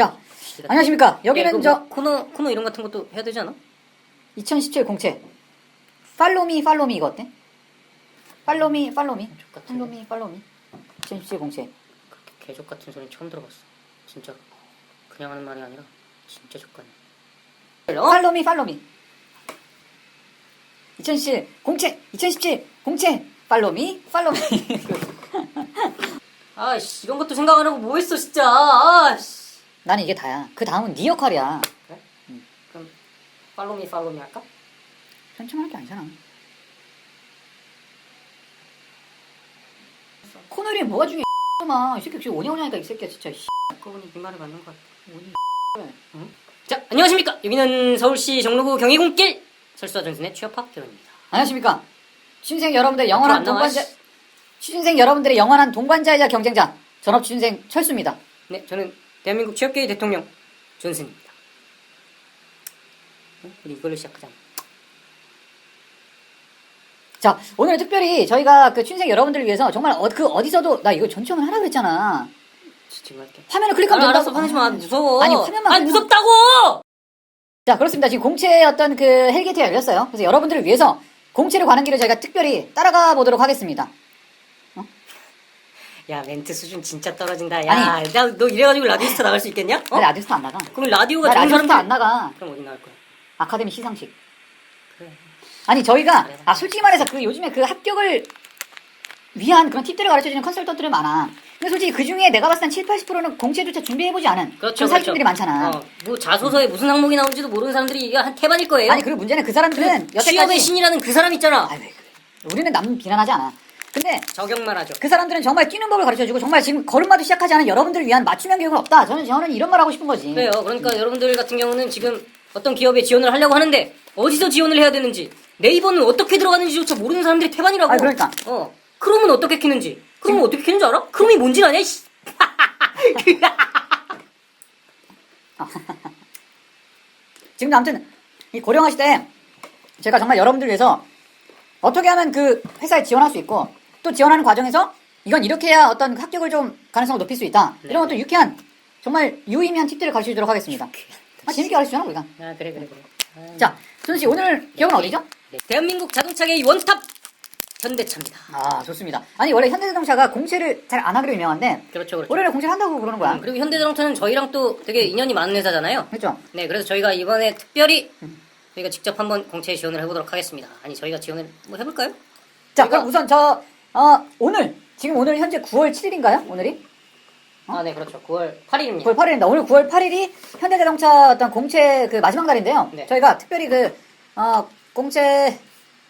자, 안녕하십니까. 여기는 뭐저 코너 코너 이런 같은 것도 해야 되지 않아? 2017 공채. 팔로미, 팔로미 이거 어때? 팔로미, 팔로미. 팔로미, 팔로미. 2017 공채. 그렇게 개족 같은 소리 처음 들어봤어. 진짜 그냥 하는 말이 아니라 진짜 족같네. 어? 팔로미, 팔로미. 2017 공채, 2017 공채. 팔로미, 팔로미. 아씨 이런 것도 생각 안 하고 뭐 했어 진짜. 아씨. 나는 이게 다야. 그 다음은 네 역할이야. 그래? 그럼 팔로미 팔로미 할까? 편청할 게 아니잖아. 코너리 뭐가 중요해? 마. 이 새끼 지금 오냐오냐니까 이 새끼야 진짜. 씨. 듣고 보니 네 말이 맞는 것 같아. 오니. 자 안녕하십니까. 여기는 서울시 정로구 경희궁길 설수와 전순의 취업학 교원입니다. 안녕하십니까. 취준생 여러분들 앞으로 영원한 안 나와, 동반자, 씨. 취준생 여러분들의 영원한 동반자이자 경쟁자, 전업 취준생 철수입니다. 네 저는 대한민국 취업계의 대통령 존슨입니다. 어? 우리 이걸로 시작하자. 자, 오늘 특별히 저희가 그 취준생 여러분들을 위해서 정말 어, 그 어디서도, 나 이거 전청을 하라고 했잖아. 지금 할게. 화면을 클릭하면 아, 된다고. 알았어 화내지 마 무서워. 아니, 화면만 아니 무섭다고. 자, 그렇습니다. 지금 공채의 어떤 그 헬게이트가 열렸어요. 그래서 여러분들을 위해서 공채를 가는 길을 저희가 특별히 따라가 보도록 하겠습니다. 야 멘트 수준 진짜 떨어진다. 야, 아니. 나 너 이래가지고 라디오스타 나갈 수 있겠냐? 어? 나 라디오스타 안 나가. 그럼 라디오가 나 좋은 라디오스타 사람들 안 나가. 그럼 어디 나갈 거야? 아카데미 시상식. 그래. 아니 저희가 그래. 아 솔직히 말해서 그 요즘에 그 합격을 위한 그런 팁들을 가르쳐주는 컨설턴트들이 많아. 근데 솔직히 그 중에 내가 봤을 땐 7, 80%는 공채조차 준비해보지 않은 그렇죠. 그런 사기꾼들이 그렇죠. 많잖아. 어, 뭐 자소서에 무슨 항목이 나오는지도 모르는 사람들이 이게 한 태반일 거예요. 아니 그리고 문제는 그 사람들은 그 취업의 신이라는 그 사람 있잖아. 아이, 왜 그래. 우리는 남 비난하지 않아. 근데 저격만 하죠. 그 사람들은 정말 뛰는 법을 가르쳐주고 정말 지금 걸음마도 시작하지 않은 여러분들을 위한 맞춤형 교육은 없다. 저는 저는 이런 말 하고 싶은 거지. 그래요. 그러니까 여러분들 같은 경우는 지금 어떤 기업에 지원을 하려고 하는데 어디서 지원을 해야 되는지 네이버는 어떻게 들어가는지조차 모르는 사람들이 태반이라고. 아, 그러니까. 어. 크롬은 어떻게 키는지. 크롬은 어떻게 키는지 알아? 크롬이 뭔지 아냐? 씨. 지금도 아무튼 이 고령화 시대에 제가 정말 여러분들 위해서 어떻게 하면 그 회사에 지원할 수 있고 또 지원하는 과정에서 이건 이렇게 해야 어떤 합격을 좀 가능성을 높일 수 있다. 이런 것도 유쾌한 정말 유의미한 팁들을 가르쳐 주도록 하겠습니다. 아, 재밌게 가르치잖아 우리가. 아 그래 그래 그래. 아, 자, 준씨 오늘 기억은 어디죠? 네. 대한민국 자동차계의 원스톱 현대차입니다. 아, 좋습니다. 아니 원래 현대자동차가 공채를 잘 안 하기로 유명한데 그렇죠 그렇죠. 올해는 공채를 한다고 그러는 거야. 음, 그리고 현대자동차는 저희랑 또 되게 인연이 많은 회사잖아요. 그렇죠? 네, 그래서 저희가 이번에 특별히 저희가 직접 한번 공채 지원을 해보도록 하겠습니다. 아니, 저희가 지원을 뭐 해볼까요? 자, 그럼 우선 저 어, 오늘 지금 오늘 현재 9월 7일인가요? 오늘이? 아, 네, 그렇죠. 9월 8일입니다. 9월 8일입니다. 오늘 9월 8일이 현대자동차 어떤 공채 그 마지막 날인데요. 네. 저희가 특별히 그, 어, 공채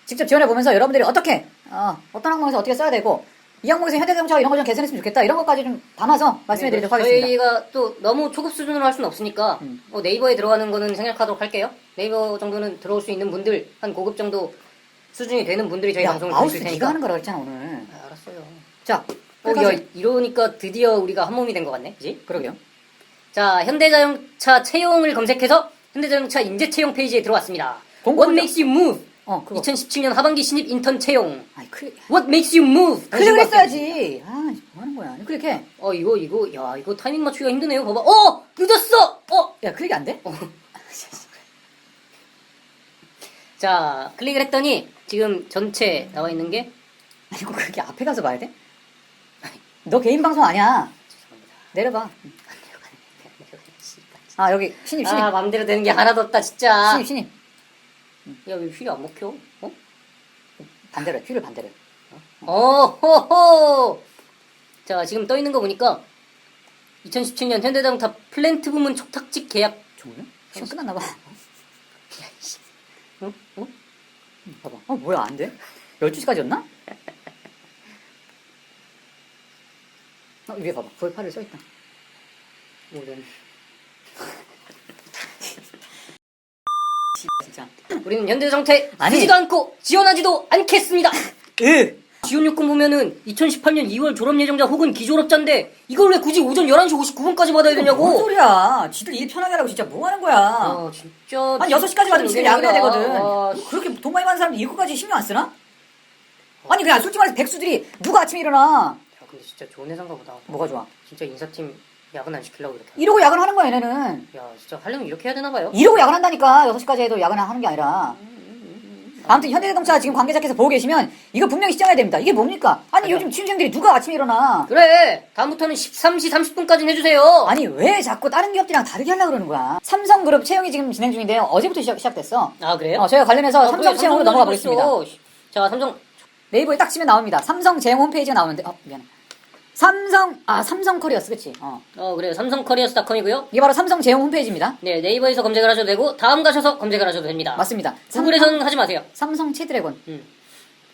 직접 지원해 보면서 여러분들이 어떻게, 어, 어떤 항목에서 어떻게 써야 되고, 이 항목에서 현대자동차가 이런 거 좀 개선했으면 좋겠다. 이런 것까지 좀 담아서 말씀해 드리도록 하겠습니다. 저희가 또 너무 초급 수준으로 할 수는 없으니까 음. 뭐 네이버에 들어가는 거는 생략하도록 할게요. 네이버 정도는 들어올 수 있는 분들 한 고급 정도 수준이 되는 분들이 저희 야, 방송을 마우스 보실 네가 테니까. 하는 거라 그랬잖아, 오늘. 아, 알았어요. 자, 어, 그래서- 야, 이러니까 드디어 우리가 한 몸이 된 것 같네, 그지? 그러게요. 자, 현대자동차 채용을 검색해서 현대자동차 인재 채용 페이지에 들어왔습니다. 공고 What makes you move? 어, 그거. 2017년 하반기 신입 인턴 채용. 아이, 클릭, What makes you move? 클릭을 했어야지. 아, 뭐 하는 거야. 클릭해. 어, 이거, 이거, 야, 이거 타이밍 맞추기가 힘드네요. 봐봐. 어! 늦었어! 어! 야, 클릭이 안 돼? 자, 클릭을 했더니 지금 전체 나와 있는 게 이거 그렇게 앞에 가서 봐야 돼? 너 개인 방송 아니야. 죄송합니다. 내려봐. 아, 여기, 신입, 신입. 아, 맘대로 되는 게 하나도 없다, 진짜. 신입, 신입. 야, 왜 휠이 안 먹혀? 어? 반대로 해. 휠을 반대로 해. 어호호! 자, 지금 떠 있는 거 보니까 2017년 현대자동차 플랜트 부문 촉탁직 계약. 정말? 시간 끝났나 봐. 응? 응? 봐봐. 어, 뭐야, 안 돼? 12시까지였나? 어, 위에 봐봐. 9월 8일 써있다. 우리는, 진짜. 우리는 현대자동차에 아니. 쓰지도 않고 지원하지도 않겠습니다. 으! 지원 요건 보면은 2018년 2월 졸업 예정자 혹은 기졸업자인데 이걸 왜 굳이 오전 11시 59분까지 받아야 뭔 되냐고. 소리야. 지들 일 편하게 하라고 진짜 뭐 하는 거야. 아, 진짜. 한 6시까지 받으면 지들 야근해야 되거든. 아, 그렇게 돈 많이 받는 사람들 이거까지 신경 안 쓰나? 아니, 그냥 솔직히 말해서 백수들이 누가 아침에 일어나? 야, 근데 진짜 좋은 회사인가 보다. 뭐가 좋아? 진짜 인사팀 야근 안 시키려고 이렇게. 이러고 야근하는 거야 얘네는. 야, 진짜 하려면 이렇게 해야 되나 봐요. 이러고 야근한다니까 6시까지 해도 야근을 하는 게 아니라. 아무튼 현대자동차 지금 관계자께서 보고 계시면 이거 분명히 시정해야 됩니다. 이게 뭡니까? 아니 맞아. 요즘 취준생들이 누가 아침에 일어나? 그래. 다음부터는 13시 30분까지는 해주세요. 아니 왜 자꾸 다른 기업들이랑 다르게 하려고 그러는 거야? 삼성그룹 채용이 지금 진행 중인데요. 어제부터 시작, 시작됐어. 아, 그래요? 어, 저희가 관련해서 아, 삼성 채용으로 넘어가. 보겠습니다. 자, 삼성. 네이버에 딱 치면 나옵니다. 삼성 채용 홈페이지가 나오는데, 어, 미안해. 삼성, 아, 삼성 커리어스, 그치? 어. 어, 그래요. 삼성 커리어스닷컴이고요. 이게 바로 삼성 채용 홈페이지입니다. 네, 네이버에서 검색을 하셔도 되고, 다음 가셔서 검색을 하셔도 됩니다. 맞습니다. 구글에서는 하지 마세요. 삼성 채드래곤.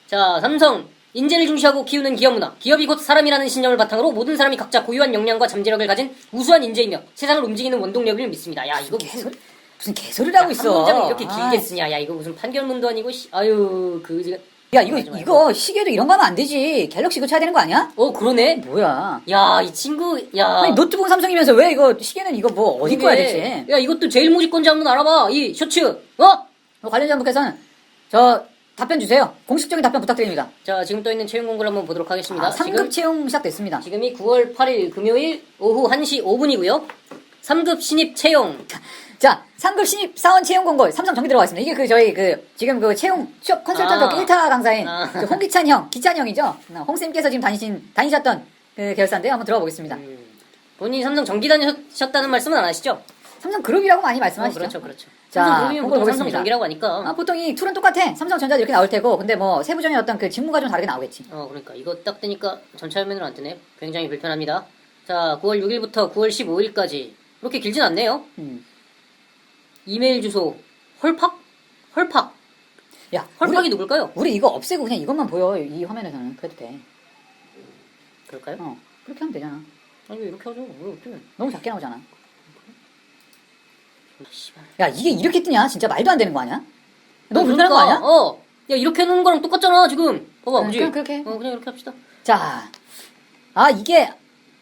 자, 삼성. 인재를 중시하고 키우는 기업 문화. 기업이 곧 사람이라는 신념을 바탕으로 모든 사람이 각자 고유한 역량과 잠재력을 가진 우수한 인재이며 세상을 움직이는 원동력을 믿습니다. 야, 이거 무슨 개소리, 무슨 개소리를 하고 있어. 한 문장을 이렇게 길게 쓰냐. 야, 이거 무슨 판결문도 아니고, 씨. 아유, 그, 야, 이거. 이거 시계도 이런 거 하면 안 되지. 갤럭시 이거 쳐야 되는 거 아니야? 어, 그러네. 뭐야. 야, 이 친구, 야. 아니, 노트북 삼성이면서 왜 이거 시계는 이거 뭐 어디 거야 대체? 야, 이것도 제일 모직 건지 한번 알아봐. 이 셔츠. 어? 뭐 관련자 분께서는 저 답변 주세요. 공식적인 답변 부탁드립니다. 자, 지금 떠 있는 채용 공고를 한번 보도록 하겠습니다. 아, 지금 3급 채용 시작됐습니다. 지금이 9월 8일 금요일 오후 1시 5분이고요. 3급 신입 채용. 자, 상급 신입 사원 채용 공고 삼성 정리 들어가 있습니다. 이게 그 저희 그 지금 그 채용 취업 컨설턴트 아. 1타 강사인 아. 그 홍기찬 형, 기찬 형이죠. 어, 홍 쌤께서 지금 다니신 다니셨던 그 계열사인데 한번 들어가 보겠습니다. 음, 본인이 삼성 정기 다니셨다는 말씀은 안 하시죠? 삼성 그룹이라고 많이 어, 말씀하시죠. 그렇죠, 그렇죠. 자, 보통 삼성 보겠습니다. 정기라고 하니까. 아, 보통 이 툴은 똑같아. 삼성전자 이렇게 나올 테고, 근데 뭐 세부적인 어떤 그 직무가 좀 다르게 나오겠지. 어, 그러니까 이거 딱 뜨니까 전체 화면으로 안 뜨네. 굉장히 불편합니다. 자, 9월 6일부터 9월 15일까지 그렇게 길진 않네요. 음. 이메일 주소 헐팍? 헐팍. 야, 헐팍이 우리, 누굴까요? 우리 이거 없애고 그냥 이것만 보여. 이 화면에서는 그래도 돼. 그럴까요? 어, 그렇게 하면 되잖아. 아니 왜 이렇게 하죠? 왜 어떻게? 너무 작게 나오잖아. 씨발. 야, 이게 이렇게 뜨냐? 진짜 말도 안 되는 거 아니야? 너무 어, 불편한 거 아니야? 어. 야 이렇게 해놓은 거랑 똑같잖아 지금. 봐봐, 응, 그지? 그냥 그렇게 해. 어, 그냥 이렇게 합시다. 자, 아 이게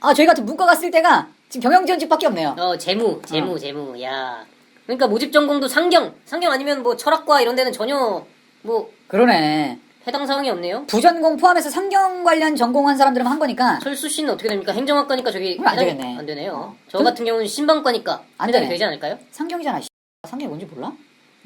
아 저희 같은 문과가 쓸 때가 지금 경영지원 직밖에 없네요. 어, 재무, 재무, 재무. 야. 그러니까 모집 전공도 상경, 상경 아니면 뭐 철학과 이런 데는 전혀 뭐 그러네. 해당 사항이 없네요. 부전공 포함해서 상경 관련 전공한 사람들은 한 거니까 철수 씨는 어떻게 됩니까? 행정학과니까 저기 그럼 안 해당이 되겠네. 안 되네요. 어. 저 그- 같은 경우는 신방과니까 안 해당이 되네. 되지 않을까요? 상경이잖아. 씨. 상경이 뭔지 몰라?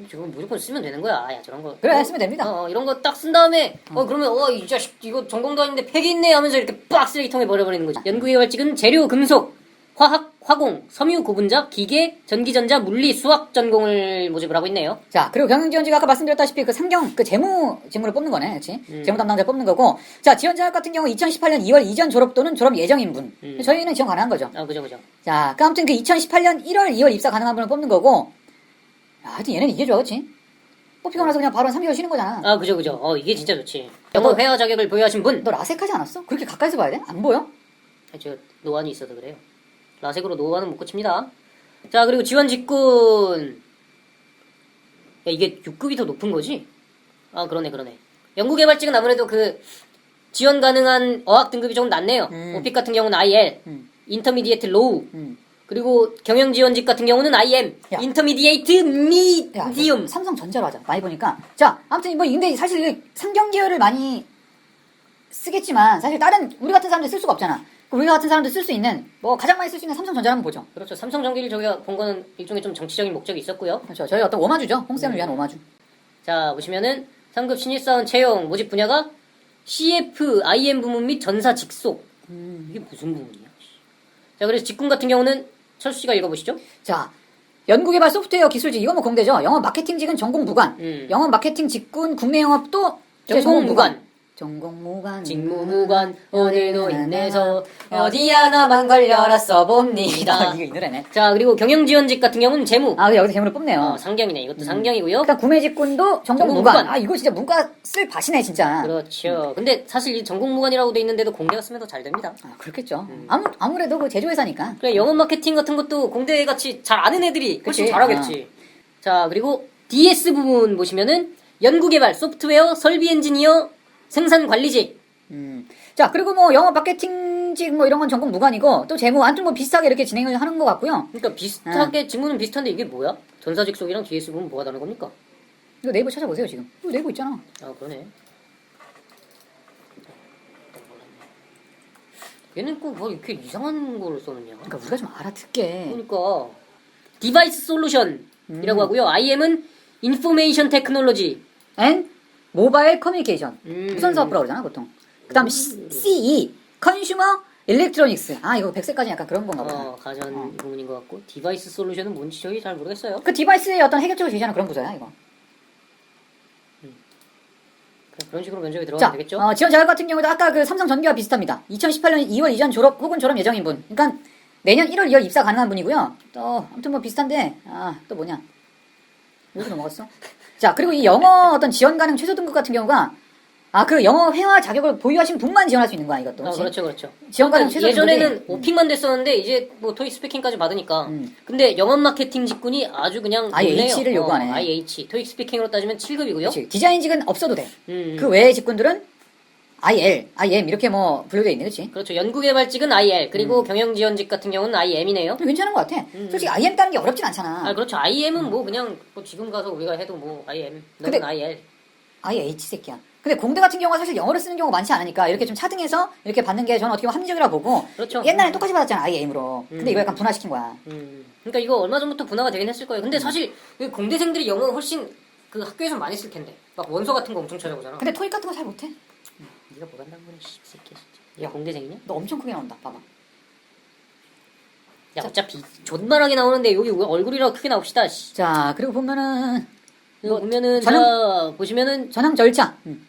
지금 무조건 쓰면 되는 거야. 야, 저런 거. 그래, 어, 쓰면 됩니다. 어, 어, 이런 거 딱 쓴 다음에, 어, 그러면, 어, 이 자식, 이거 전공도 아닌데 팩이 있네 하면서 이렇게 빡 쓰레기통에 버려버리는 거지. 연구개발직은 재료, 금속, 화학, 화공, 섬유 고분자, 기계, 전기전자, 물리, 수학 전공을 모집을 하고 있네요. 자, 그리고 경영지원직 아까 말씀드렸다시피 그 상경, 그 재무 직무를 뽑는 거네, 그렇지? 음. 재무 담당자 뽑는 거고, 자, 지원 자격 같은 경우 2018년 2월 이전 졸업 또는 졸업 예정인 분, 음. 저희는 지원 가능한 거죠. 아, 그죠, 그죠. 자, 그 아무튼 그 2018년 1월, 2월 입사 가능한 분을 뽑는 거고, 야, 하여튼 얘는 이게 좋아, 그렇지? 뽑히고 나서 그냥 바로 3개월 쉬는 거잖아. 아, 그죠, 그죠. 어, 이게 진짜 좋지. 영어 회화 자격을 보유하신 분. 너 라섹하지 않았어? 그렇게 가까이서 봐야 돼? 안 보여? 아, 저 노안이 있어서 그래요. 라섹으로 노안은 못 고칩니다. 자, 그리고 지원 직군. 야, 이게 6급이 더 높은 거지? 아, 그러네, 그러네. 연구개발직은 아무래도 그 지원 가능한 어학 등급이 조금 낮네요. 음. 오픽 같은 경우는 IL, 음. 인터미디에이트 로우, 음. 그리고 경영지원직 같은 경우는 IM, 야. 인터미디에이트 야, 미디움. 삼성전자로 하자. 많이 보니까. 자, 아무튼 뭐 근데 사실 그 상경 계열을 많이 쓰겠지만 사실 다른 우리 같은 사람들 쓸 수가 없잖아. 그 우리 같은 사람들 쓸수 있는 뭐 가장 많이 쓸 수 있는 삼성전자 한번 보죠. 그렇죠. 삼성전기를 저희가 본 거는 일종의 좀 정치적인 목적이 있었고요. 그렇죠. 저희 어떤 오마주죠. 홍쌤을 위한 오마주. 자, 보시면은 상급 신입사원 채용 모집 분야가 CF, IM 부문 및 전사 직속. 이게 무슨 부문이야? 자, 그래서 직군 같은 경우는 철수 씨가 읽어보시죠. 자, 연구개발 소프트웨어 기술직 이건 뭐 공대죠. 영업 마케팅직은 전공 무관. 음. 영업 마케팅 직군 국내 영업도 전공 무관. 전공 무관. 직무 무관, 오늘도 힘내서 어디 하나만 걸려라 써봅니다. 이거 이 노래네. 자, 그리고 경영지원직 같은 경우는 재무. 아, 여기서 재물을 뽑네요. 어, 상경이네. 이것도 상경이고요. 일단 구매직군도 전공 전공 무관. 무관. 아, 이거 진짜 문과 쓸 밭이네, 진짜. 그렇죠. 근데 사실 이 전공 무관이라고 돼 있는데도 공대가 쓰면 더 잘 됩니다. 아, 그렇겠죠. 음. 아무, 아무래도 그 제조회사니까. 그래 영업 마케팅 같은 것도 공대 같이 잘 아는 애들이 훨씬 그치. 잘하겠지. 자 그리고 DS 부분 보시면은 연구개발, 소프트웨어, 설비 엔지니어, 생산 관리직. 음. 자, 그리고 뭐 영업 마케팅직 뭐 이런 건 전공 무관이고 또 재무 아무튼 뭐 비슷하게 이렇게 진행을 하는 것 같고요. 그러니까 비슷하게 직무는 비슷한데 이게 뭐야? 전사직 속이랑 DS 부분 뭐가 다른 겁니까? 이거 네이버 찾아보세요, 지금. 이거 네이버 있잖아. 아 그러네. 얘는 꼭뭐 이렇게 이상한 걸 써놓냐? 그러니까 우리가 좀 알아듣게. 그러니까 디바이스 솔루션이라고 하고요. IM은 인포메이션 테크놀로지. N 모바일 커뮤니케이션. 음. 무선 사업부라고 그러잖아 보통. 그 다음 CE 컨슈머 일렉트로닉스. 아 이거 100세까지 약간 그런 건가 보다. 어, 가전 어. 부분인 것 같고 디바이스 솔루션은 뭔지 저희 잘 모르겠어요. 그 디바이스의 어떤 해결책을 제시하는 그런 부서야 이거. 그런 식으로 면접에 들어가면 자, 되겠죠? 어, 지원 자격 같은 경우도 아까 그 삼성 전기와 비슷합니다. 2018년 2월 이전 졸업 혹은 졸업 예정인 분. 그러니까 내년 1월 2월 입사 가능한 분이고요. 또 아무튼 뭐 비슷한데 아 또 뭐냐? 여기 넘어갔어? 자 그리고 이 영어 어떤 지원 가능 최소 등급 같은 경우가 아 그 영어 회화 자격을 보유하신 분만 지원할 수 있는 거야 이것도. 아, 그치? 그렇죠, 그렇죠. 지원 가능 그러니까 최소 예전에는 등급이, 오픽만 됐었는데 이제 뭐 토익 스피킹까지 받으니까. 음. 근데 영업 마케팅 직군이 아주 그냥 IH 를 높네요. 요구하네. 어, IH 토익 스피킹으로 따지면 7급이고요. 그치. 디자인직은 없어도 돼. 음, 그 외의 직군들은 IL, IM 이렇게 뭐 분류돼 있네, 그렇지? 그렇죠. 연구개발직은 IL 음. 그리고 경영지원직 같은 경우는 IM이네요. 괜찮은 것 같아. 음. 솔직히 IM 따는 게 어렵진 않잖아. 아 그렇죠. IM은 뭐 그냥 뭐 지금 가서 우리가 해도 뭐 IM 너는 근데- IL. IH 새끼야. 근데 공대 같은 경우가 사실 영어를 쓰는 경우가 많지 않으니까 이렇게 좀 차등해서 이렇게 받는 게 저는 어떻게 보면 합리적이라 보고 그렇죠. 옛날엔 똑같이 받았잖아 IM으로. 근데 음. 이거 약간 분화시킨 거야. 음. 그러니까 이거 얼마 전부터 분화가 되긴 했을 거예요. 음. 근데 사실 그 공대생들이 영어 훨씬 그 학교에서 많이 쓸 텐데 막 원서 같은 거 엄청 찾아보잖아. 근데 토익 같은 거 잘 못해. 네가 뭐 한다는 거냐, 씨, 새끼야 진짜. 야 공대생이냐? 너 엄청 크게 나온다. 봐봐. 야 어차피 존만하게 나오는데 여기 얼굴이라고 크게 나옵시다. 씨. 자 그리고 보면은 이거 뭐, 보면은 전형- 자 보시면은 전형 절차. 음.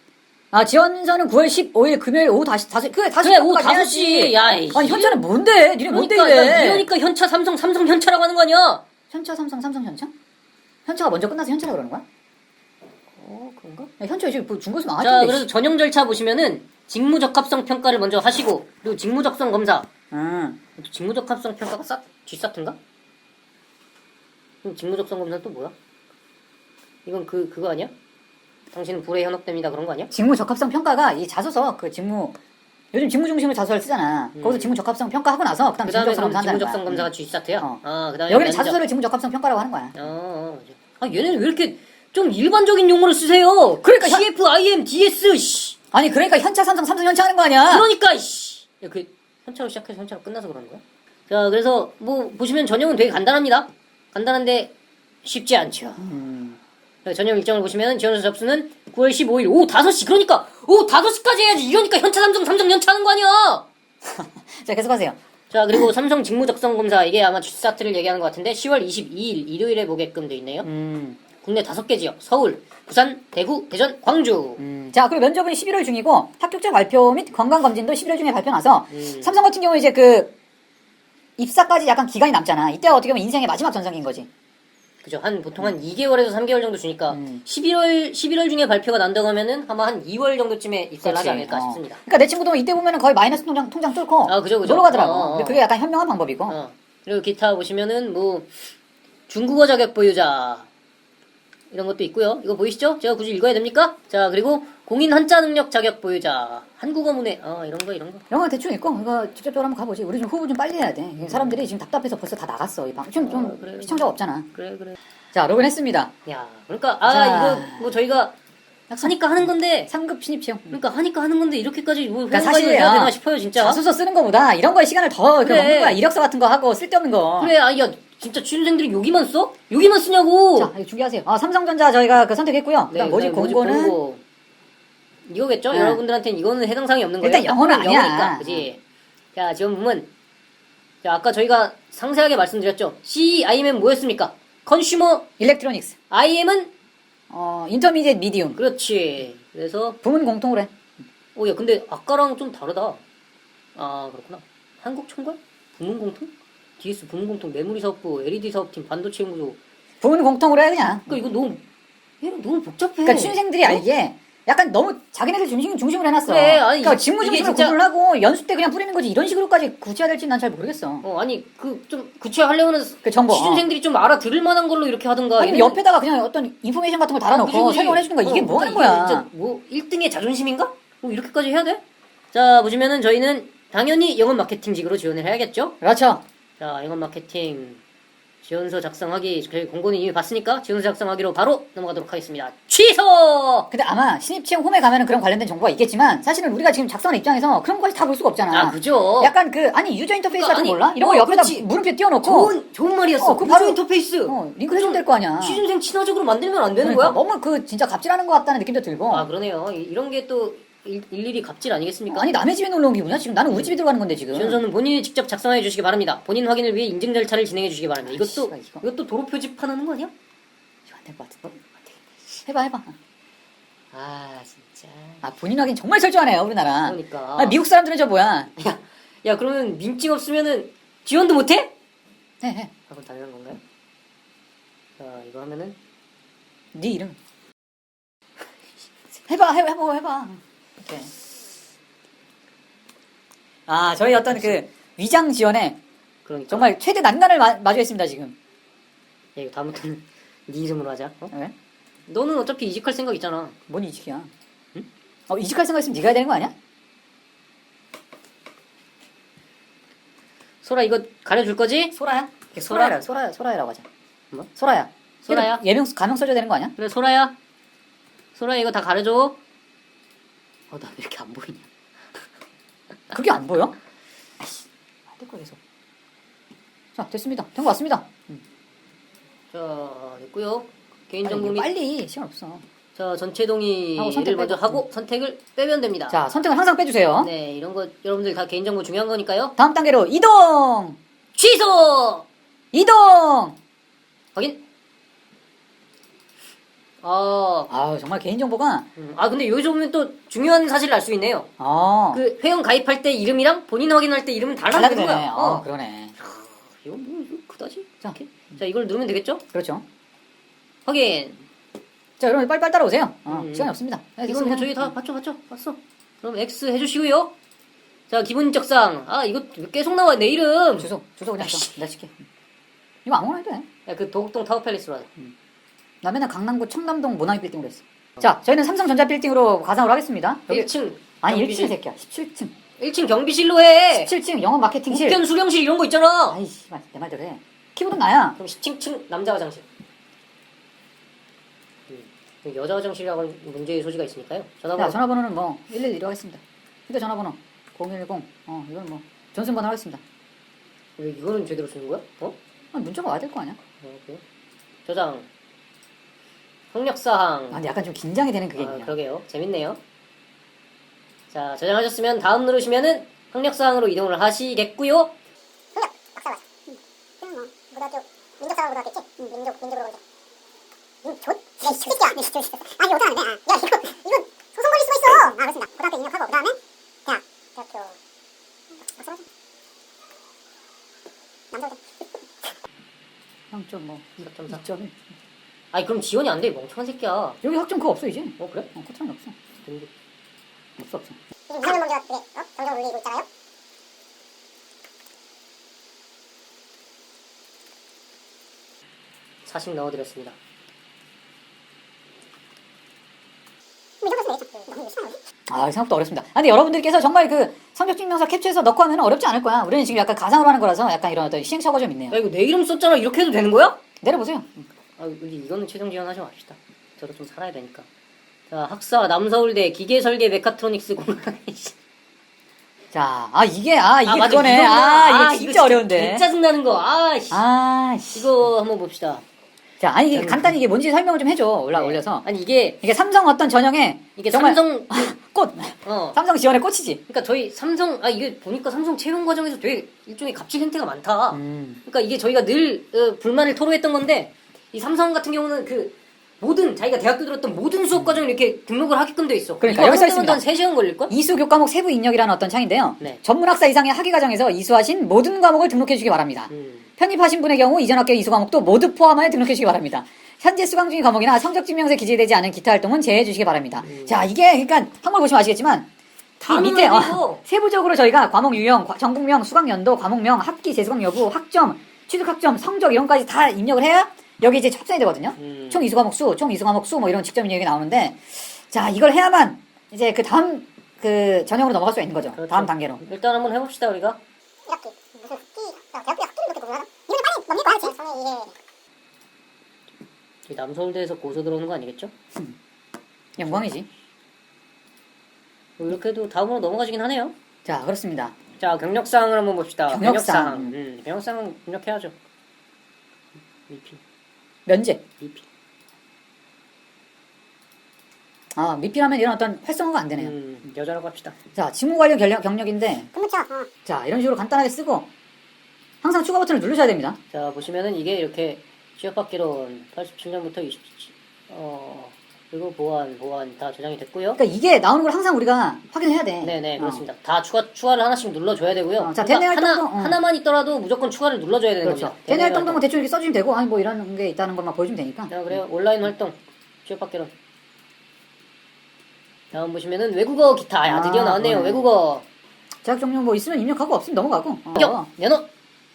아 지원서는 9월 15일 금요일 오후 다시 다섯 그래 다섯 그래 오후 5시 야 이- 아니 현차는 뭔데? 니네 뭔데 그러니까 이래? 야, 이러니까 현차 삼성 삼성 현차라고 하는 거 아니야? 현차 삼성 삼성 현차? 현차가 먼저 끝나서 현차라 그러는 거야? 어 그런가? 야, 현차 지금 뭐 중고수 자 텐데. 그래서 전형 절차 보시면은 직무 적합성 평가를 먼저 하시고 그리고 직무 적성 검사 응. 직무 적합성 평가가 싹 G사트인가? 그럼 직무 적성 검사 또 뭐야? 이건 그 그거 아니야? 당신은 불에 현혹됩니다 그런 거 아니야? 직무 적합성 평가가 이 자소서 그 직무 요즘 직무 중심으로 자소서를 쓰잖아. 거기서 직무 적합성 평가하고 나서 그다음 그 직무 다음에 적성 그럼 검사한다는 직무 거야. 적성 검사가 G사트야? 어. 아 그다음에 여기는 면접. 자소서를 직무 적합성 평가라고 하는 거야. 어, 어. 아 얘네는 왜 이렇게 좀 일반적인 용어를 쓰세요? 그러니까 현- CF, IM, DS, 씨. 아니 그러니까 현차 삼성 삼성 현차 하는 거 아니야? 그러니까 씨. 야, 그 현차로 시작해서 현차로 끝나서 그러는 거야? 자, 그래서 뭐 보시면 전형은 되게 간단합니다. 간단한데 쉽지 않죠. 음. 자, 전형 일정을 보시면 지원서 접수는 9월 15일 오후 5시. 그러니까 오후 5시까지 해야지. 이러니까 현차 삼성 삼성 현차 하는 거 아니야? 자 계속하세요. 자, 그리고 삼성 직무 적성 검사 이게 아마 G사트를 얘기하는 것 같은데 10월 22일 일요일에 보게끔 돼 있네요. 음. 국내 다섯 개 지역 서울, 부산, 대구, 대전, 광주. 음. 자 그리고 면접은 11월 중이고 합격자 발표 및 건강 검진도 11월 중에 발표 나서 음. 삼성 같은 경우 이제 그 입사까지 약간 기간이 남잖아. 이때가 어떻게 보면 인생의 마지막 전성기인 거지. 그죠. 한 보통 한 2개월에서 3개월 정도 주니까 음. 11월 11월 중에 발표가 난다고 하면은 아마 한 2월 정도쯤에 입사를 하지 않을까 어. 싶습니다. 그러니까 내 친구도 이때 보면은 거의 마이너스 통장 통장 뚫고 아, 그죠, 그죠. 놀러 가더라고. 어, 어, 어. 근데 그게 약간 현명한 방법이고. 어. 그리고 기타 보시면은 뭐 중국어 자격 보유자 이런 것도 있고요. 이거 보이시죠? 제가 굳이 읽어야 됩니까? 자, 그리고 공인 한자 능력 자격 보유자, 한국어 문해, 어, 이런 거 이런 거. 영화 대충 있고 이거 직접적으로 한번 가보지. 우리 좀 후보 좀 빨리 해야 돼. 이게 사람들이 지금 답답해서 벌써 다 나갔어. 이 방. 지금 좀 어, 그래요. 시청자가 없잖아. 그래, 그래. 자 로그인 했습니다. 야, 그러니까 아, 자. 이거 뭐 저희가 하니까 하는 건데 상급 신입 채용. 그러니까 하니까 하는 건데 이렇게까지 뭐 그러니까 사실, 해야 되나 어, 싶어요, 진짜. 자소서 쓰는 거보다 이런 거에 시간을 더 이렇게 그래. 먹는 거야. 이력서 같은 거 하고 쓸데없는 거. 그래, 아, 야, 진짜 취준생들이 여기만 써? 여기만 쓰냐고! 자, 이거 준비하세요. 아, 삼성전자 저희가 그 선택했고요. 네, 그다음 모집 그다음에 공고는 공고. 이거겠죠? 네. 여러분들한테는 이거는 해당 사항이 없는 거예요. 일단 영어는 아니야. 영어니까, 그지? 자, 지원 부문. 자, 아까 저희가 상세하게 말씀드렸죠? C, IM은 뭐였습니까? 컨슈머, 일렉트로닉스, IM은? 어, 인터미디엇 미디움. 그렇지. 그래서, 부문 공통으로 해. 오, 야, 근데 아까랑 좀 다르다. 아, 그렇구나. 한국 총괄? 부문 공통? DS 부문공통 메모리 사업부, LED 사업팀, 반도체 연구소. 부문 공통으로 해 그냥. 그러니까 이거 너무, 얘는 너무 복잡해. 그러니까 취준생들이 어? 알기에 약간 너무 자기네들 중심, 중심으로 해놨어. 그래, 아니, 그러니까 이게 직무 중심으로 진짜- 구분을 하고 연수 때 그냥 뿌리는 거지 이런 식으로까지 구체화 될지 난잘 모르겠어. 어, 아니, 그, 좀, 구체화하려면은, 그 정보. 취준생들이 좀 알아들을 만한 걸로 이렇게 하던가. 아니 면 얘는- 옆에다 가 그냥 어떤 인포메이션 같은 걸 달아놓고 그지. 설명을 해주는 거야. 이게 어, 뭐 하는 거야. 이게 진짜 뭐, 1등의 자존심인가? 뭐, 이렇게까지 해야 돼? 자, 보시면은 저희는 당연히 영업 마케팅직으로 지원을 해야겠죠? 그렇죠. 자, 영업 마케팅. 지원서 작성하기 저희 공고는 이미 봤으니까 지원서 작성하기로 바로 넘어가도록 하겠습니다. 취소! 근데 아마 신입체험 홈에 가면은 그런 관련된 정보가 있겠지만 사실은 우리가 지금 작성하는 입장에서 그런 것까지 다볼 수가 없잖아. 아 그죠? 약간 그 아니 유저 인터페이스 같은 거 그러니까 몰라? 이런 아니, 거 어, 옆에다 그렇지. 물음표 띄워놓고 좋은 좋은 말이었어. 어, 그그 바로- 바로 인터페이스. 어, 링크 해주면 될 거 아니야. 취준생 친화적으로 만들면 안 되는 그러니까 거야? 너무 그 진짜 갑질하는 것 같다는 느낌도 들고. 아 그러네요. 이- 이런 게또 일일이 갑질 아니겠습니까? 아니 남의 집에 놀러 온 기분이야? 지금 나는 우리 집에 들어가는 건데 지금. 지원서는 본인이 직접 작성해 주시기 바랍니다. 본인 확인을 위해 인증 절차를 진행해 주시기 바랍니다. 이것도 씨발, 이거. 이것도 도로 표지판 하는 거 아니야? 이거 안될 것 같은데. 해봐 해봐. 아 진짜. 아 본인 확인 정말 철저하네요 우리나라. 그러니까. 아, 미국 사람들은 저 뭐야? 야, 야 그러면 민증 없으면은 지원도 못해? 해 해. 아, 그럼 당연한 건가요? 자 이거 하면은 네 이름. 해봐 해봐 해봐 해봐. 이렇게. 아 저희 어떤 그 위장 지원에 그러니까 정말 최대 난간을 마, 마주했습니다 지금. 야, 이거 다음부터는 네 이름으로 하자. 어? 왜? 너는 어차피 이직할 생각 있잖아. 뭔 이직이야? 어 이직할 생각 있으면 네가 해야 되는 거 아니야? 소라 이거 가려줄 거지? 소라야? 소라? 소라야 소라야 소라야라고 하자. 뭐? 소라야. 소라야? 예명 가명 써줘야 되는 거 아니야? 그래 소라야. 소라 이거 다 가려줘. 어 나 왜 이렇게 안 보이냐? 그게 안 보여? 아이씨, 안될 거야 계속. 자 됐습니다. 된 거 같습니다. 자 됐고요. 개인정보 및 빨리 시간 없어. 자 전체 동의를 하고 선택 먼저 빼고. 하고 선택을 빼면 됩니다. 자 선택을 항상 빼주세요. 네 이런 거 여러분들 다 개인정보 중요한 거니까요. 다음 단계로 이동 취소. 이동. 확인. 아, 아 정말 개인 정보가 음, 아 근데 보면 또 중요한 사실을 알 수 있네요. 아 그 회원 가입할 때 이름이랑 본인 확인할 때 이름은. 달라지는 거야. 어 어. 그러네. 이거 뭐 이거 그다지? 자, 자 이걸 누르면 되겠죠? 그렇죠. 확인. 자 여러분 빨리빨리 따라오세요. 어, 음. 시간이 없습니다. 네, 이건 뭐 됐습니다. 저희 다 봤죠, 봤죠, 봤어. 그럼 X 해주시고요. 자 기본 적상. 아 이거 계속 나와 내 이름. 주소 주소 그냥 써. 내가 칠게. 이거 아무거나 해도 돼. 야그 도곡동 타워 팰리스로 하자. 나 맨날 강남구 청담동 모나미 빌딩으로 했어. 자 저희는 삼성전자 빌딩으로 가상으로 하겠습니다. 여기 1층. 아니 경비실. 1층 새끼야. 17층. 1층 경비실로 해. 17층 영업 마케팅실. 국견 수령실 이런 거 있잖아. 아이씨 내 말대로 해. 키보드 나야. 그럼 10층 남자 화장실. 음, 여자 화장실이라고 하면 문제의 소지가 있으니까요. 전화번호. 자 전화번호는 뭐 112로 하겠습니다. 휴대 전화번호 010. 어 이건 뭐 전승번호 하겠습니다. 왜 이거는 제대로 쓰는 거야? 어? 아, 문자가 와야 될 거 아니야? 어, 그래? 저장. 협력사항. 아 근데 약간 좀 긴장이 되는 그게 아, 있냐. 그러게요. 재밌네요. 자, 저장하셨으면 다음 누르시면은 협력사항으로 이동을 하시겠고요. 흥력 박사 맞아. 그럼 뭐 고등학교 민족사고 고등학교지. 응, 민족 민족으로 보자. 민족? 야, 이 새끼야. 이 새끼야. 아, 이거 어떻게 하는데? 아, 야, 이거 이거 소송 걸릴 수가 있어. 아, 그렇습니다. 고등학교 입력하고 그 다음에 대학 대학교 박사 맞아. 남자들. 형 좀뭐 4.4. 2.1. 아니, 그럼 지원이 안 돼. 멍청한 새끼야. 여기 학점 그거 없어 이제. 어, 그래? 어 코트라인 없어. 근데 없어 없어. 이게 이상한 문제가 그래. 어? 점점 울리고 있잖아요. 사식 넣어드렸습니다. 뭐. 너무 이상하네. 아 생각보다 어렵습니다. 아, 근데 여러분들께서 정말 그 성적 증명서 캡처해서 넣고 하면 어렵지 않을 거야. 우리는 지금 약간 가상으로 하는 거라서 약간 이런 어떤 시행착오가 좀 있네요. 야, 이거 내 이름 썼잖아. 이렇게 해도 되는 거야? 내려보세요. 아, 우리 이거는 최종 지원하지 맙시다. 저도 좀 살아야 되니까. 자, 학사 남서울대 기계설계 메카트로닉스 공학. 자, 아 이게 아 이게 맞아, 그거네. 이거구나. 아 이게 진짜 어려운데. 짜증나는 거. 아, 씨. 아 씨. 이거 한번 봅시다. 자, 아니 이게 간단히 이게 뭔지 설명을 좀 해줘. 올라 네. 올려서. 아니, 이게, 이게 삼성 어떤 전형에 이게 정말 삼성, 꽃. 어. 삼성 지원의 꽃이지. 그러니까 저희 삼성 아 이게 보니까 삼성 채용 과정에서 되게 일종의 갑질 행태가 많다. 음. 그러니까 이게 저희가 늘 어, 불만을 토로했던 건데 이 삼성 같은 경우는 그 모든 자기가 대학교 들었던 모든 수업 과정을 이렇게 등록을 하게끔 돼 있어. 그러니까 여기 써한 있습니다. 한 3시간 걸릴 걸? 이수 교과목 세부 입력이라는 어떤 창인데요. 네. 전문학사 이상의 학위 과정에서 이수하신 모든 과목을 등록해 주시기 바랍니다. 음. 편입하신 분의 경우 이전 학교 이수 과목도 모두 포함하여 등록해 주시기 바랍니다. 현재 수강 중인 과목이나 성적 증명서에 기재되지 않은 기타 활동은 제외해 주시기 바랍니다. 자, 이게 그러니까 한번 보시면 아시겠지만 이 단어만 밑에 어, 세부적으로 저희가 과목 유형, 과- 전국명, 수강 연도, 과목명, 학기 재수강 여부, 학점, 취득 학점, 성적 이런 까지 다 입력을 해야 여기 이제 합산이 되거든요. 음. 총 이수 과목 수, 총 이수 과목 수 뭐 이런 직접 입력이 나오는데 자, 이걸 해야만 이제 그 다음 그 전형으로 넘어갈 수가 있는 거죠. 그렇죠. 다음 단계로. 일단 한번 해봅시다 우리가. 이렇게 무슨 흑기 야, 대학교 학기를 이렇게 구분하나? 이걸 빨리 넘길 거야, 그치? 성에 이해 저희 남서울대에서 고소 들어오는 거 아니겠죠? 영광이지. 뭐 이렇게 해도 다음으로 넘어가시긴 하네요. 자, 그렇습니다. 자, 경력상을 한번 봅시다. 경력상. 음, 경력상은 입력해야죠. 미피, 면제. 미피. 아, 미필하면 이런 어떤 활성화가 안 되네요. 음, 여자라고 합시다. 자, 직무 관련 경력, 경력인데, 근무처 어. 자, 이런 식으로 간단하게 쓰고, 항상 추가 버튼을 누르셔야 됩니다. 자, 보시면은 이게 이렇게 취업학기론 87년부터 27, 어, 그리고 보안, 보안 다 저장이 됐고요. 그러니까 이게 나오는 걸 항상 우리가 확인해야 돼. 네네, 어. 그렇습니다. 다 추가, 추가를 하나씩 눌러줘야 되고요. 어, 자, 그러니까 대내 하나, 활동도, 어. 하나만 있더라도 무조건 추가를 눌러줘야 되는 그렇죠. 겁니다. 대내 활동도 뭐 활동. 대충 이렇게 써주면 되고, 아니 뭐 이런 게 있다는 것만 보여주면 되니까. 자, 그래요. 온라인 활동, 취업학기론. 다음 보시면은 외국어 기타. 야, 드디어 아, 나왔네요. 네. 외국어. 자격 종료 뭐 있으면 입력하고 없으면 넘어가고. 어. 합격! 면허!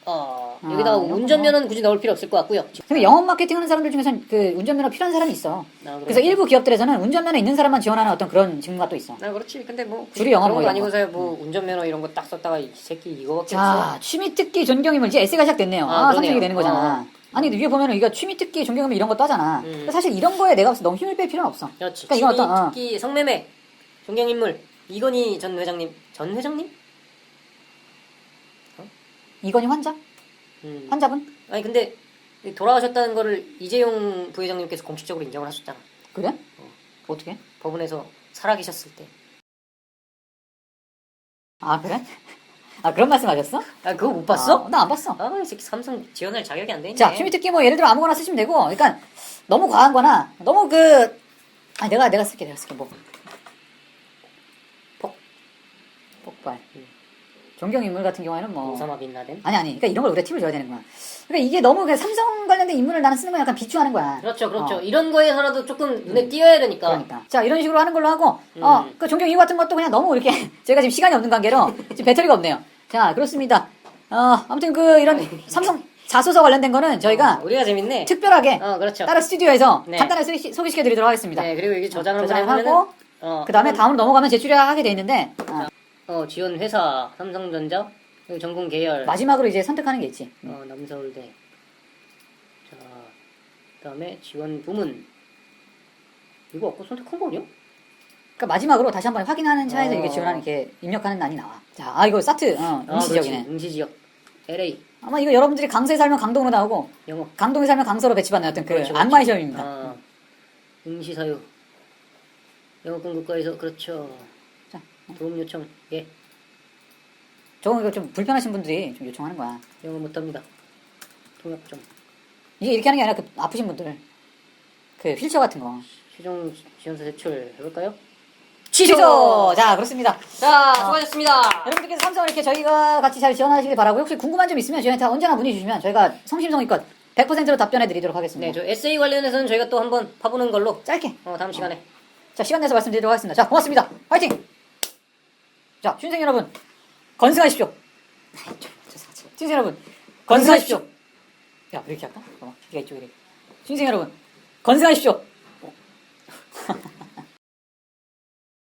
어, 아, 여기다가 면허. 운전면허는 굳이 넣을 필요 없을 것 같고요. 근데 영업 마케팅 하는 사람들 중에서는 그 운전면허 필요한 사람이 있어. 아, 그래서 그래요? 일부 기업들에서는 운전면허 있는 사람만 지원하는 어떤 그런 직무가 또 있어. 아, 그렇지. 근데 뭐. 줄이 영어 그런 뭐거 거. 아니고서야 뭐 운전면허 이런 거 딱 썼다가 이 새끼 이거밖에 자, 없어. 취미 특기 존경인물 이제 에세이가 시작됐네요. 아, 아, 그러네요. 선택이 되는 거잖아. 어. 아니 근데 위에 보면은 이거 취미 특기 존경인물 이런 것도 하잖아. 음. 근데 사실 이런 거에 내가 너무 힘을 뺄 필요는 없어. 그렇지. 그러니까 이건 어떤, 어. 특히 성매매, 존경인물, 이건희 전 회장님. 전 회장님? 이건희 환자? 음. 환자분? 아니, 근데 돌아가셨다는 거를 이재용 부회장님께서 공식적으로 인정을 하셨잖아. 그래? 어떻게? 법원에서 살아계셨을 때. 아 그래? 아 그런 말씀하셨어? 아, 그거 못 봤어? 나안 봤어. 아, 이 새끼 삼성 지원할 자격이 안 돼 있네. 자, 취미 특기 뭐 예를 들어 아무거나 쓰시면 되고, 그러니까 너무 과한 거나 너무 그, 아 내가 내가 쓸게 내가 쓸게 뭐. 폭, 폭발. 음. 존경인물 같은 경우에는 뭐. 오사마 빈 라덴. 아니 아니, 그러니까 이런 걸 우리가 팁을 줘야 되는 거야. 그러니까 이게 너무 그 삼성 관련된 인물을 나는 쓰는 건 약간 비추하는 거야. 그렇죠, 그렇죠. 어. 이런 거에서라도 조금 눈에 띄어야 되니까. 그러니까. 자, 이런 식으로 하는 걸로 하고, 음. 어, 그 존경 이유 같은 것도 그냥 너무 이렇게, 제가 지금 시간이 없는 관계로, 지금 배터리가 없네요. 자, 그렇습니다. 어, 아무튼 그, 이런 삼성 자소서 관련된 거는 저희가 어, 우리가 재밌네. 특별하게, 어, 그렇죠. 다른 스튜디오에서 네. 간단하게 소개- 소개시켜 드리도록 하겠습니다. 네, 그리고 여기 저장을 한번 하고, 어, 그 다음에 다음으로 넘어가면 제출하게 돼 있는데, 어, 어, 지원 회사, 삼성전자, 그리고 전공 계열, 마지막으로 이제 선택하는 게 있지. 어, 남서울대. 자, 그다음에 지원 부문. 이거 아까 선택한 거 아니야? 그러니까 마지막으로 다시 한번 확인하는 차에서 어. 이게 지원하는, 이렇게 입력하는 난이 나와. 자, 아, 이거 사트, 어, 아, 응시 지역이네. 그렇지. 응시 지역. LA. 아마 이거 여러분들이 강서에 살면 강동으로 나오고, 영어. 강동에 살면 강서로 배치받는 어떤 그 그렇죠, 그렇죠. 안마의 시험입니다. 아, 응시 사유. 영어 공급과에서 그렇죠. 자, 도움 요청. 예. 저거 이거 좀 불편하신 분들이 좀 요청하는 거야. 영어 못합니다. 통역 좀. 이게 이렇게 하는 게 아니라 그 아프신 분들 그 휠체어 같은 거 최종 지원서 제출 해볼까요? 취소! 자 그렇습니다. 자, 수고하셨습니다. 여러분들께서 삼성을 이렇게 저희가 같이 잘 지원하시길 바라고 혹시 궁금한 점 있으면 저희한테 언제나 문의 주시면 저희가 성심성의껏 100%로 답변해 드리도록 하겠습니다. 네, 저 에세이 관련해서는 저희가 또 한번 파보는 걸로 짧게 어, 다음 시간에 자 시간 내서 말씀드리도록 하겠습니다. 자 고맙습니다. 화이팅! 자 준생 여러분 건승하십시오. 준생 여러분 건승하십시오. 야 이렇게 할까? 어, 우리가 이쪽이래. 준생 여러분 건승하십시오.